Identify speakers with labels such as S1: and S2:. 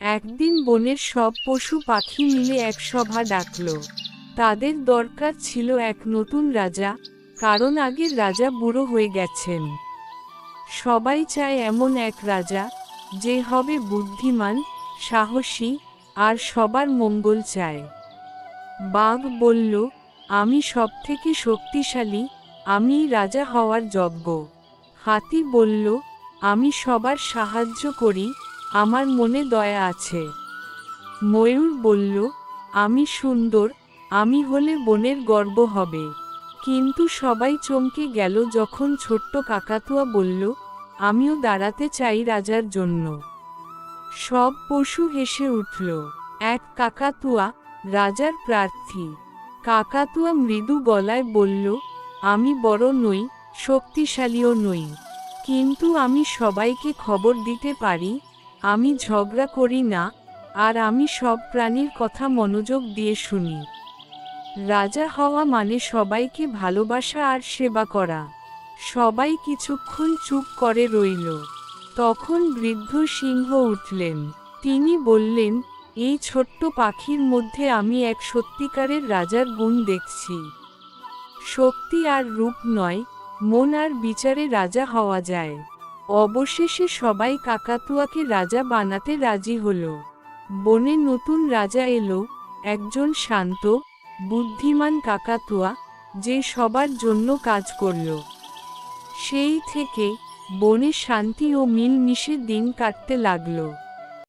S1: একদিন বনের সব পশু পাখি মিলে এক সভা ডাকল। তাদের দরকার ছিল এক নতুন রাজা, কারণ আগের রাজা বুড়ো হয়ে গেছেন। সবাই চায় এমন এক রাজা, যে হবে বুদ্ধিমান, সাহসী, আর সবার মঙ্গল চায়। বাঘ বলল, আমি সবথেকে শক্তিশালী আমি রাজা হওয়ার যজ্ঞ হাতি বলল, আমি সবার সাহায্য করি আমার মনে দয়া আছে। ময়ূর বলল, আমি সুন্দর, আমি হলে বনের গর্ব হবে। কিন্তু সবাই চমকে গেল যখন ছোট্ট কাকাতুয়া বলল, আমিও দাঁড়াতে চাই রাজার জন্য। সব পশু হেসে উঠল। এক কাকাতুয়া, রাজার প্রার্থী। কাকাতুয়া মৃদু গলায় বলল, আমি বড় নই, শক্তিশালীও নই। কিন্তু আমি সবাইকে খবর দিতে পারি? আমি ঝগড়া করি না, আর আমি সব প্রাণীর কথা মনোযোগ দিয়ে শুনি। রাজা হওয়া মানে সবাইকে ভালোবাসা আর সেবা করা। সবাই কিছুক্ষণ চুপ করে রইল। তখন বৃদ্ধ সিংহ উঠলেন। তিনি বললেন, এই ছোট্ট পাখির মধ্যে আমি এক সত্যিকারের রাজার গুণ দেখছি। শক্তি আর রূপ নয়, মন আর বিচারে রাজা হওয়া যায়। অবশেষে সবাই কাকাতুয়াকে রাজা বানাতে রাজি হল। বনে নতুন রাজা এলো, একজন শান্ত, বুদ্ধিমান কাকাতুয়া, যে সবার জন্য কাজ করল। সেই থেকে বনে শান্তি ও মিলমিশে দিন কাটতে লাগল।